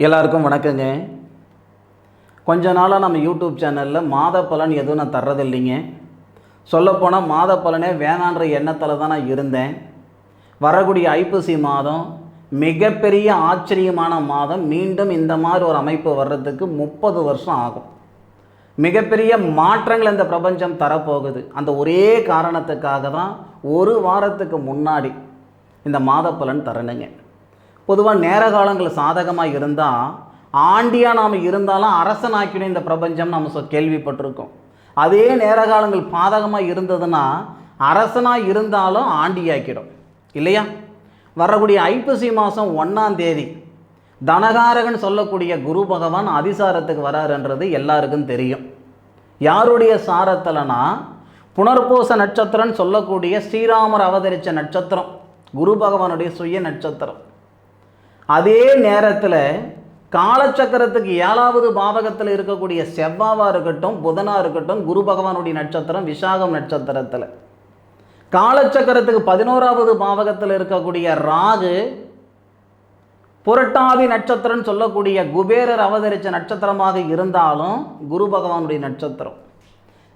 எல்லாருக்கும் வணக்கங்க. கொஞ்ச நாளாக நம்ம யூடியூப் சேனலில் மாத பலன் எதுவும் நான் தர்றதில்லைங்க. சொல்லப்போனால் மாத பலனே வேணான்ற எண்ணத்தில் தான் நான் இருந்தேன். வரக்கூடிய ஐப்பசி மாதம் மிகப்பெரிய ஆச்சரியமான மாதம். மீண்டும் இந்த மாதிரி ஒரு அமைப்பு வர்றதுக்கு முப்பது வருஷம் ஆகும். மிகப்பெரிய மாற்றங்கள் இந்த பிரபஞ்சம் தரப்போகுது. அந்த ஒரே காரணத்துக்காக தான் ஒரு வாரத்துக்கு முன்னாடி இந்த மாத பலன் தரணுங்க. பொதுவாக நேர காலங்கள் சாதகமாக இருந்தால் ஆண்டியாக நாம் இருந்தாலும் அரசனாக்கிடும் இந்த பிரபஞ்சம் நம்ம சொ கேள்விப்பட்டிருக்கோம். அதே நேர காலங்கள் பாதகமாக இருந்ததுன்னா அரசனாக இருந்தாலும் ஆண்டியாக்கிடும். இல்லையா? வரக்கூடிய ஐப்பசி மாதம் ஒன்றாம் தேதி தனகாரகன் சொல்லக்கூடிய குரு பகவான் அதிசாரத்துக்கு வராருன்றது எல்லாருக்கும் தெரியும். யாருடைய சாரத்தில்னா புனர்பூச நட்சத்திரம்னு சொல்லக்கூடிய ஸ்ரீராமர் அவதரித்த நட்சத்திரம் குரு பகவானுடைய சுய நட்சத்திரம். அதே நேரத்தில் காலச்சக்கரத்துக்கு ஏழாவது பாவகத்தில் இருக்கக்கூடிய செவ்வாவாக இருக்கட்டும் புதனாக இருக்கட்டும் குரு பகவானுடைய நட்சத்திரம் விசாகம் நட்சத்திரத்தில். காலச்சக்கரத்துக்கு பதினோராவது பாவகத்தில் இருக்கக்கூடிய ராகு புரட்டாதி நட்சத்திரம்னு சொல்லக்கூடிய குபேரர் அவதரித்த நட்சத்திரமாக இருந்தாலும் குரு பகவானுடைய நட்சத்திரம்.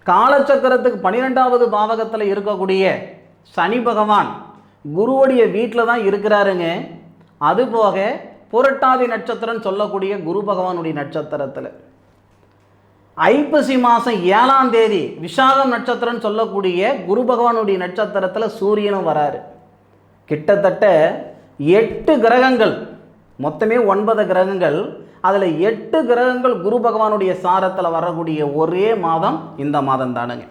காலச்சக்கரத்துக்கு பன்னிரெண்டாவது பாவகத்தில் இருக்கக்கூடிய சனி பகவான் குருவுடைய வீட்டில் தான் இருக்கிறாருங்க. அதுபோக புரட்டாதி நட்சத்திரம்னு சொல்லக்கூடிய குரு பகவானுடைய நட்சத்திரத்தில். ஐப்பசி மாதம் ஏழாம் தேதி விசாகம் நட்சத்திரம்னு சொல்லக்கூடிய குரு பகவானுடைய நட்சத்திரத்தில் சூரியனும் வராரு. கிட்டத்தட்ட எட்டு கிரகங்கள் மொத்தமே ஒன்பது கிரகங்கள் அதில் எட்டு கிரகங்கள் குரு பகவானுடைய சாரத்தில் வரக்கூடிய ஒரே மாதம் இந்த மாதம் தானுங்க.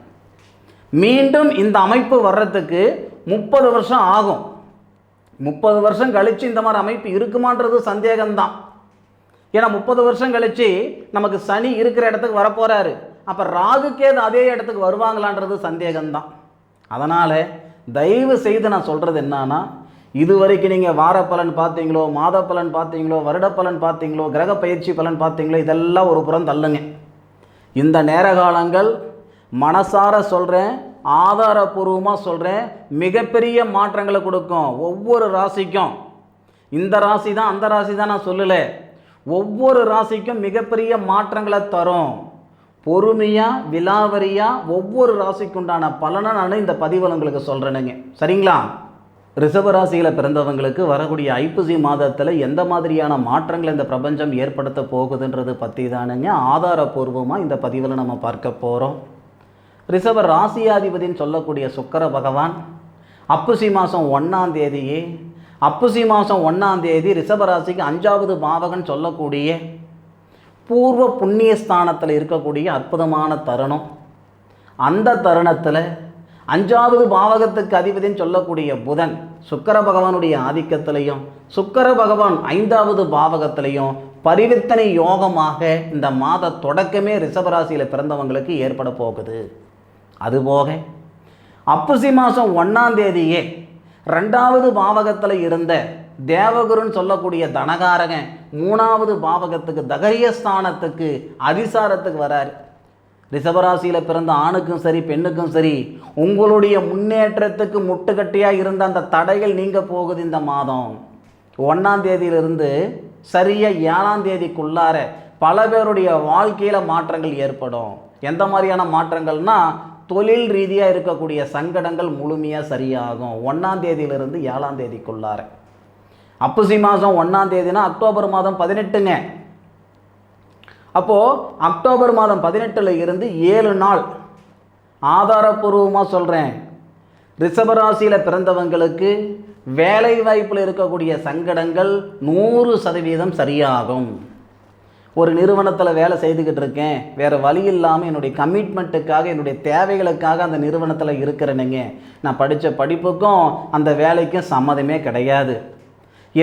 மீண்டும் இந்த அமைப்பு வர்றதுக்கு முப்பது வருஷம் ஆகும். முப்பது வருஷம் கழித்து இந்த மாதிரி அமைப்பு இருக்குமான்றது சந்தேகம்தான். ஏன்னா முப்பது வருஷம் கழித்து நமக்கு சனி இருக்கிற இடத்துக்கு வரப்போகிறாரு அப்போ ராகுக்கேது அதே இடத்துக்கு வருவாங்களான்றது சந்தேகம்தான். அதனால் தயவு செய்து நான் சொல்கிறது என்னன்னா இது வரைக்கும் நீங்கள் வார பலன் பார்த்தீங்களோ மாத பலன் பார்த்தீங்களோ வருட பலன் பார்த்தீங்களோ கிரக பயிற்சி பலன் பார்த்தீங்களோ இதெல்லாம் ஒரு புறம் தள்ளுங்க. இந்த நேர காலங்கள் மனசார சொல்கிறேன் ஆதாரபூர்வமாக சொல்கிறேன் மிகப்பெரிய மாற்றங்களை கொடுக்கும் ஒவ்வொரு ராசிக்கும். இந்த ராசி தான் அந்த ராசி தான் நான் சொல்லலை. ஒவ்வொரு ராசிக்கும் மிகப்பெரிய மாற்றங்களை தரும். பொறுமையாக விலாவரியாக ஒவ்வொரு ராசிக்குண்டான பலனை நான் இந்த பதிவில் உங்களுக்கு சொல்கிறேனுங்க சரிங்களா? ரிசர்வ ராசியில் பிறந்தவங்களுக்கு வரக்கூடிய ஐப்பசி மாதத்தில் எந்த மாதிரியான மாற்றங்களை இந்த பிரபஞ்சம் ஏற்படுத்த போகுதுன்றது பற்றி தானுங்க ஆதாரபூர்வமாக இந்த பதிவில் நம்ம பார்க்க போகிறோம் ரிஷப ராசியாதிபதின்னு சொல்லக்கூடிய சுக்கர பகவான் அப்புசி மாதம் ஒன்றாம் தேதியே அப்புசி மாதம் ஒன்றாம் தேதி ரிஷபராசிக்கு அஞ்சாவது பாவகன் சொல்லக்கூடிய பூர்வ புண்ணிய ஸ்தானத்தில் இருக்கக்கூடிய அற்புதமான தருணம். அந்த தருணத்தில் அஞ்சாவது பாவகத்துக்கு அதிபதின்னு சொல்லக்கூடிய புதன் சுக்கர பகவானுடைய ஆதிக்கத்திலையும் சுக்கர பகவான் ஐந்தாவது பாவகத்திலையும் பரிவர்த்தனை யோகமாக இந்த மாத தொடக்கமே ரிஷபராசியில் பிறந்தவங்களுக்கு ஏற்பட போகுது. அதுபோக அப்புசி மாதம் ஒன்றாம் தேதியே ரெண்டாவது பாவகத்தில் இருந்த தேவகுருன்னு சொல்லக்கூடிய தனகாரகன் மூணாவது பாவகத்துக்கு தகரியஸ்தானத்துக்கு அதிசாரத்துக்கு வராரு. ரிஷபராசியில் பிறந்த ஆணுக்கும் சரி பெண்ணுக்கும் சரி உங்களுடைய முன்னேற்றத்துக்கு முட்டுக்கட்டியாக இருந்த அந்த தடைகள் நீங்க போகுது இந்த மாதம். ஒன்றாம் தேதியிலிருந்து சரியாக ஏழாம் தேதிக்குள்ளார பல பேருடைய வாழ்க்கையில் மாற்றங்கள் ஏற்படும். எந்த மாதிரியான மாற்றங்கள்னா தொழில் ரீதியாக இருக்கக்கூடிய சங்கடங்கள் முழுமையாக சரியாகும். ஒன்றாம் தேதியிலிருந்து ஏழாம் தேதிக்குள்ளார. அப்புசி மாதம் ஒன்றாம் தேதினா அக்டோபர் மாதம் பதினெட்டுங்க. அப்போது அக்டோபர் மாதம் பதினெட்டில் இருந்து ஏழு நாள். ஆதாரப்பூர்வமாக சொல்கிறேன் ரிஷபராசியில் பிறந்தவங்களுக்கு வேலை வாய்ப்பில் இருக்கக்கூடிய சங்கடங்கள் நூறு சதவீதம் சரியாகும். ஒரு நிறுவனத்தில் வேலை செய்துக்கிட்டு இருக்கேன். வேறு வழி இல்லாமல் என்னுடைய கமிட்மெண்ட்டுக்காக என்னுடைய தேவைகளுக்காக அந்த நிறுவனத்தில் இருக்கிறேனுங்க. நான் படித்த படிப்புக்கும் அந்த வேலைக்கும் சம்மதமே கிடையாது.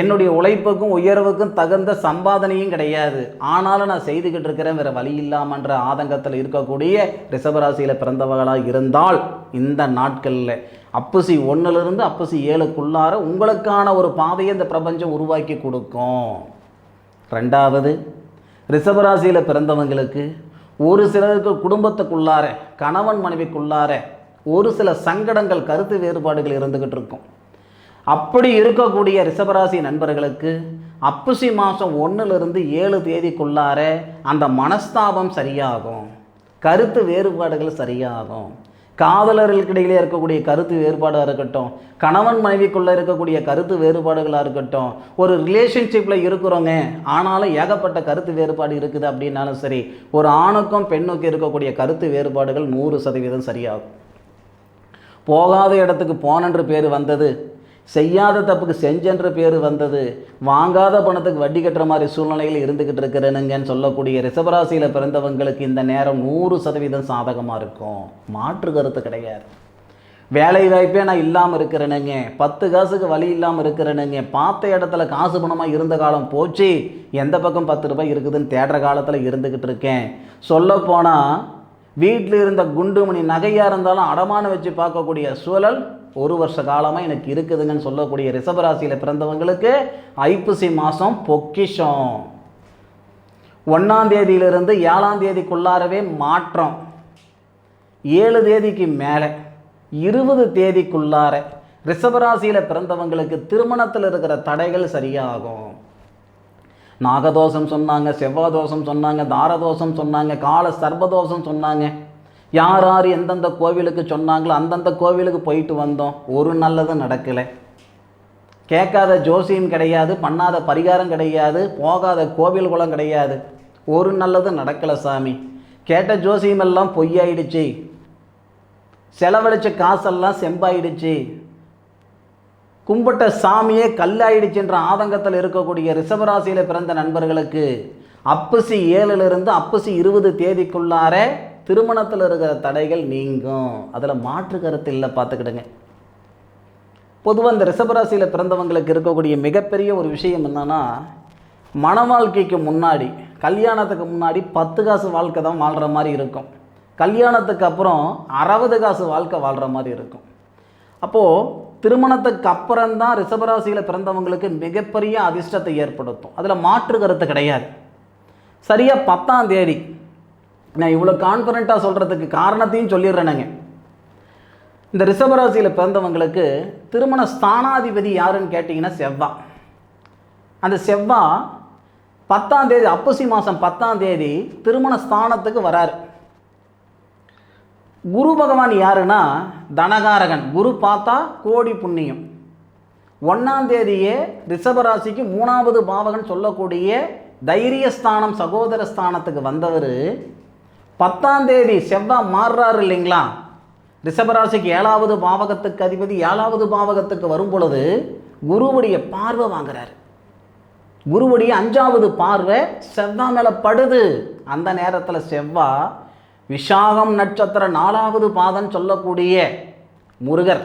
என்னுடைய உழைப்புக்கும் உயர்வுக்கும் தகுந்த சம்பாதனையும் கிடையாது. ஆனாலும் நான் செய்துக்கிட்டு இருக்கிறேன். வேறு வழி இல்லாமன்ற ஆதங்கத்தில் இருக்கக்கூடிய ரிஷபராசியில் பிறந்தவர்களாக இருந்தால் இந்த நாட்களில் அப்புசி ஒன்றுலேருந்து அப்பசி ஏழுக்குள்ளார உங்களுக்கான ஒரு பாதையை இந்த பிரபஞ்சம் உருவாக்கி கொடுக்கும். ரெண்டாவது ரிஷபராசியில் பிறந்தவங்களுக்கு ஒரு சிலருக்கு குடும்பத்துக்குள்ளார கணவன் மனைவிக்குள்ளார ஒரு சில சங்கடங்கள் கருத்து வேறுபாடுகள் இருந்துக்கிட்டு இருக்கும். அப்படி இருக்கக்கூடிய ரிஷபராசி நண்பர்களுக்கு அப்புசி மாதம் ஒன்றுலேருந்து ஏழு தேதிக்குள்ளார அந்த மனஸ்தாபம் சரியாகும். கருத்து வேறுபாடுகள் சரியாகும். காதலர்களுக்கிடையிலே இருக்கக்கூடிய கருத்து வேறுபாடாக இருக்கட்டும் கணவன் மனைவிக்குள்ளே இருக்கக்கூடிய கருத்து வேறுபாடுகளாக இருக்கட்டும் ஒரு ரிலேஷன்ஷிப்பில் இருக்கிறோங்க ஆனாலும் ஏகப்பட்ட கருத்து வேறுபாடு இருக்குது அப்படின்னாலும் சரி ஒரு ஆணுக்கும் பெண்ணுக்கும் இருக்கக்கூடிய கருத்து வேறுபாடுகள் நூறு சதவீதம் சரியாகும். போகாத இடத்துக்கு போனன்ற பேர் வந்தது. செய்யாத தப்புக்கு செஞ்சன்ற பேர் வந்தது. வாங்காத பணத்துக்கு வட்டி கட்டுற மாதிரி சூழ்நிலையில் இருந்துக்கிட்டு இருக்கிறனுங்கன்னு சொல்லக்கூடிய ரிசபராசியில் பிறந்தவங்களுக்கு இந்த நேரம் நூறு சதவீதம் சாதகமாக இருக்கும். மாற்று கருத்து கிடையாது. வேலை வாய்ப்பே நான் இல்லாமல் இருக்கிறேனுங்க. பத்து காசுக்கு வழி இல்லாமல் இருக்கிறேனுங்க. பார்த்த இடத்துல காசு பணமாக இருந்த காலம் போச்சு. எந்த பக்கம் பத்து ரூபாய் இருக்குதுன்னு தேடுற காலத்தில் இருந்துக்கிட்டு இருக்கேன். சொல்லப்போனால் வீட்டில் இருந்த குண்டுமணி நகையாக இருந்தாலும் அடமானம் வச்சு பார்க்கக்கூடிய சூழல் ஒரு வருஷ காலமாக எனக்கு இருக்குதுங்கன்னு சொல்லக்கூடிய ரிஷபராசியில் பிறந்தவங்களுக்கு ஐப்பசி மாதம் பொக்கிஷம். ஒன்றாம் தேதியிலிருந்து ஏழாம் தேதிக்குள்ளாரவே மாற்றம். ஏழு தேதிக்கு மேலே இருபது தேதிக்குள்ளார ரிஷபராசியில் பிறந்தவங்களுக்கு திருமணத்தில் இருக்கிற தடைகள் சரியாகும். நாகதோஷம் சொன்னாங்க செவ்வாதோஷம் சொன்னாங்க தாரதோஷம் சொன்னாங்க கால சர்பதோஷம் சொன்னாங்க. யார் யார் எந்தெந்த கோவிலுக்கு சொன்னாங்களோ அந்தந்த கோவிலுக்கு போயிட்டு வந்தோம். ஒரு நல்லதும் நடக்கலை. கேட்காத ஜோசியம் கிடையாது பண்ணாத பரிகாரம் கிடையாது போகாத கோவில் குளம் கிடையாது. ஒரு நல்லதும் நடக்கலை சாமி. கேட்ட ஜோசியமெல்லாம் பொய்யாயிடுச்சு. செலவழிச்ச காசெல்லாம் செம்பாயிடுச்சு. கும்பிட்ட சாமியே கல்லாயிடுச்சுன்ற ஆதங்கத்தில் இருக்கக்கூடிய ரிஷபராசியில் பிறந்த நண்பர்களுக்கு அப்பசி ஏழுலேருந்து அப்பசி இருபது தேதிக்குள்ளார திருமணத்தில் இருக்கிற தடைகள் நீங்கும். அதில் மாற்று கருத்து இல்லை பார்த்துக்கிடுங்க. பொதுவாக இந்த ரிஷபராசியில் பிறந்தவங்களுக்கு இருக்கக்கூடிய மிகப்பெரிய ஒரு விஷயம் என்னென்னா மன வாழ்க்கைக்கு முன்னாடி கல்யாணத்துக்கு முன்னாடி பத்து காசு வாழ்க்கை தான் வாழ்கிற மாதிரி இருக்கும். கல்யாணத்துக்கு அப்புறம் அறுபது காசு வாழ்க்கை வாழ்கிற மாதிரி இருக்கும். அப்போது திருமணத்துக்கு அப்புறம்தான் ரிஷபராசியில் பிறந்தவங்களுக்கு மிகப்பெரிய அதிர்ஷ்டத்தை ஏற்படுத்தும். அதில் மாற்று கருத்து கிடையாது. சரியாக பத்தாம் தேதி நான் இவ்வளோ கான்ஃபிடண்ட்டாக சொல்கிறதுக்கு காரணத்தையும் சொல்லிடுறேனுங்க இந்த ரிஷபராசியில் பிறந்தவங்களுக்கு திருமண ஸ்தானாதிபதி யாருன்னு கேட்டிங்கன்னா செவ்வா. அந்த செவ்வா பத்தாம் தேதி அப்பசி மாதம் பத்தாம் தேதி திருமண ஸ்தானத்துக்கு வராரு. குரு பகவான் யாருன்னா தனகாரகன். குரு பார்த்தா கோடி புண்ணியம். ஒன்றாம் தேதியே ரிஷபராசிக்கு மூணாவது பாவகன் சொல்லக்கூடிய தைரியஸ்தானம் சகோதர ஸ்தானத்துக்கு வந்தவர் பத்தாம் தேதி செவ்வாய் மாறுறாரு இல்லைங்களா? ரிஷபராசிக்கு ஏழாவது பாவகத்துக்கு அதிபதி ஏழாவது பாவகத்துக்கு வரும் பொழுது குருவுடைய பார்வை வாங்குறார். குருவுடைய அஞ்சாவது பார்வை செவ்வாய் மேலே படுது. அந்த நேரத்தில் செவ்வாய் விஷாகம் நட்சத்திர நாலாவது பாதம் சொல்லக்கூடிய முருகர்.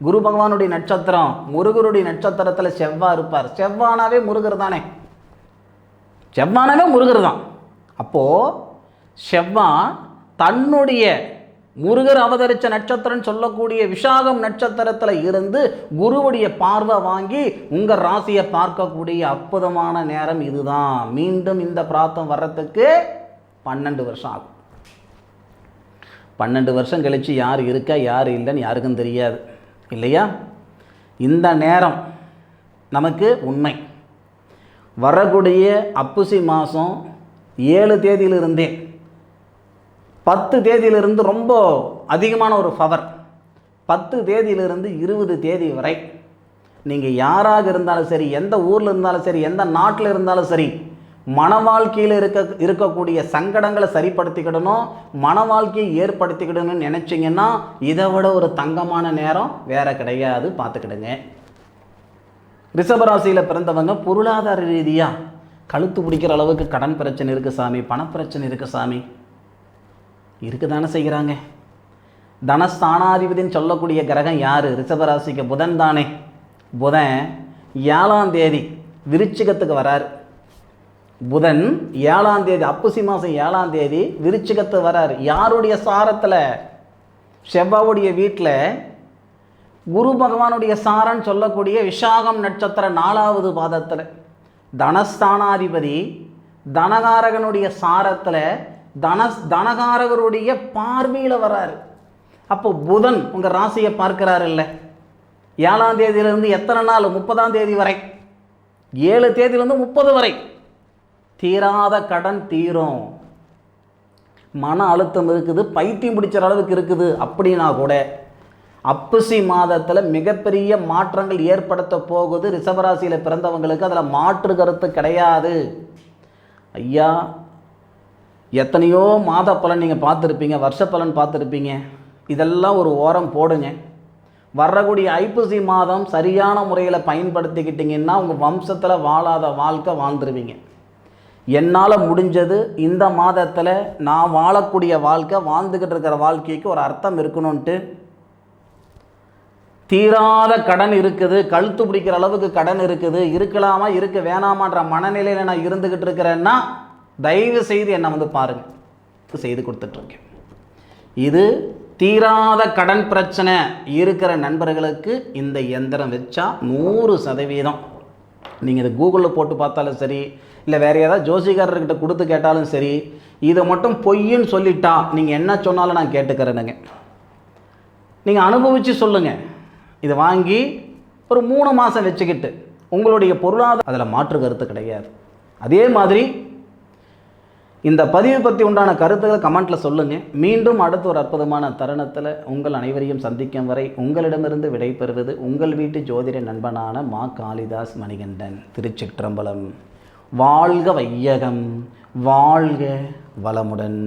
குரு பகவானுடைய நட்சத்திரம் முருகருடைய நட்சத்திரத்தில் செவ்வாய் இருப்பார். செவ்வானாவே முருகர் தானே. செவ்வானாவே முருகர் தான். அப்போது செவ்வாய் தன்னுடைய முருகர் அவதரித்த நட்சத்திரம் சொல்லக்கூடிய விஷாகம் நட்சத்திரத்தில் இருந்து குருவுடைய பார்வை வாங்கி உங்கள் ராசியை பார்க்கக்கூடிய அற்புதமான நேரம் இதுதான். மீண்டும் இந்த பிராத்தம் வர்றதுக்கு பன்னெண்டு வருஷம் ஆகும். பன்னெண்டு வருஷம் கழித்து யார் இருக்கா யார் இல்லைன்னு யாருக்கும் தெரியாது. இல்லையா? இந்த நேரம் நமக்கு உண்மை. வரக்கூடிய அப்புசி மாதம் ஏழு தேதியிலிருந்தே பத்து தேதியிலிருந்து ரொம்ப அதிகமான ஒரு பவர் பத்து தேதியிலிருந்து இருபது தேதி வரை நீங்கள் யாராக இருந்தாலும் சரி எந்த ஊரில் இருந்தாலும் சரி எந்த நாட்டில் இருந்தாலும் சரி மன வாழ்க்கையில் இருக்க இருக்கக்கூடிய சங்கடங்களை சரிப்படுத்திக்கிடணும் மன வாழ்க்கையை ஏற்படுத்திக்கிடணும்னு நினச்சிங்கன்னா இதை விட ஒரு தங்கமான நேரம் வேற கிடையாது. பார்த்துக்கிடுங்க. ரிஷபராசியில் பிறந்தவங்க பொருளாதார ரீதியாக கழுத்து பிடிக்கிற அளவுக்கு கடன் பிரச்சனை இருக்குது சாமி பணப்பிரச்சனை இருக்குது சாமி. இருக்க தானே செய்கிறாங்க? தனஸ்தானாதிபதின்னு சொல்லக்கூடிய கிரகம் யார்? ரிஷபராசிக்கு புதன் தானே. புதன் ஏழாம் தேதி விருச்சிகத்துக்கு வரார். புதன் ஏழாம் தேதி அப்புசி மாதம் ஏழாம் தேதி விருச்சிகத்து வரார். யாருடைய சாரத்தில்? செவ்வாவுடைய வீட்டில் குரு பகவானுடைய சாரன்னு சொல்லக்கூடிய விஷாகம் நட்சத்திர நாலாவது பாதத்தில் தனஸ்தானாதிபதி தனகாரகனுடைய சாரத்தில் தன தனகாரகருடைய பார்வையில் வராரு. அப்போ புதன் உங்கள் ராசியை பார்க்கிறாரு இல்லை ஏழாம் தேதியிலேருந்து எத்தனை நாள்? முப்பதாம் தேதி வரை. ஏழு தேதியிலேருந்து முப்பது வரை. தீராத கடன் தீரும். மன அழுத்தம் இருக்குது பைத்தியம் பிடிச்ச அளவுக்கு இருக்குது அப்படின்னா கூட அப்புசி மாதத்தில் மிகப்பெரிய மாற்றங்கள் ஏற்படுத்த போகுது. ரிஷபராசியில் பிறந்தவங்களுக்கு அதில் மாற்று கருத்து கிடையாது. ஐயா எத்தனையோ மாத பலன் நீங்கள் பார்த்துருப்பீங்க வருஷ பலன் பார்த்துருப்பீங்க. இதெல்லாம் ஒரு ஓரம் போடுங்க. வரக்கூடிய ஐப்பசி மாதம் சரியான முறையில் பயன்படுத்திக்கிட்டிங்கன்னா உங்கள் வம்சத்தில் வாழாத வாழ்க்கை வாழ்ந்துருவீங்க. என்னால் முடிஞ்சது இந்த மாதத்தில் நான் வாழக்கூடிய வாழ்க்கை வாழ்ந்துக்கிட்டு இருக்கிற வாழ்க்கைக்கு ஒரு அர்த்தம் இருக்கணும்ன்ட்டு. தீராத கடன் இருக்குது கழுத்து பிடிக்கிற அளவுக்கு கடன் இருக்குது இருக்கலாமா இருக்க வேணாமான்ற மனநிலையில் நான் இருந்துக்கிட்டு இருக்கிறேன்னா தயவு செய்து என்னை வந்து பாருங்கள் செய்து கொடுத்துட்ருக்கேன் இது தீராத கடன் பிரச்சனை இருக்கிற நண்பர்களுக்கு இந்த எந்திரம் வச்சா நூறு சதவீதம். நீங்கள் இதை கூகுளில் போட்டு பார்த்தாலும் சரி இல்லை வேறு ஏதாவது ஜோசிகாரர்கிட்ட கொடுத்து கேட்டாலும் சரி இதை மட்டும் பொய்ன்னு சொல்லிட்டா நீங்கள் என்ன சொன்னாலும் நான் கேட்டுக்கிறேனுங்க. நீங்கள் அனுபவித்து சொல்லுங்கள் இதை வாங்கி ஒரு மூணு மாதம் வச்சுக்கிட்டு உங்களுடைய பொருளாதார அதில் மாற்று கருத்து கிடையாது. அதே மாதிரி இந்த பதிவு பற்றி உண்டான கருத்துக்களை கமெண்ட்டில் சொல்லுங்கள் மீண்டும் அடுத்த ஒரு அற்புதமான தருணத்தில் உங்கள் அனைவரையும் சந்திக்கும் வரை உங்களிடமிருந்து விடைபெறுவது உங்கள் வீட்டு ஜோதிட நண்பனான மா காளிதாஸ் மணிகண்டன் திருச்சிற்றம்பலம். வாழ்க வையகம் வாழ்க வளமுடன்.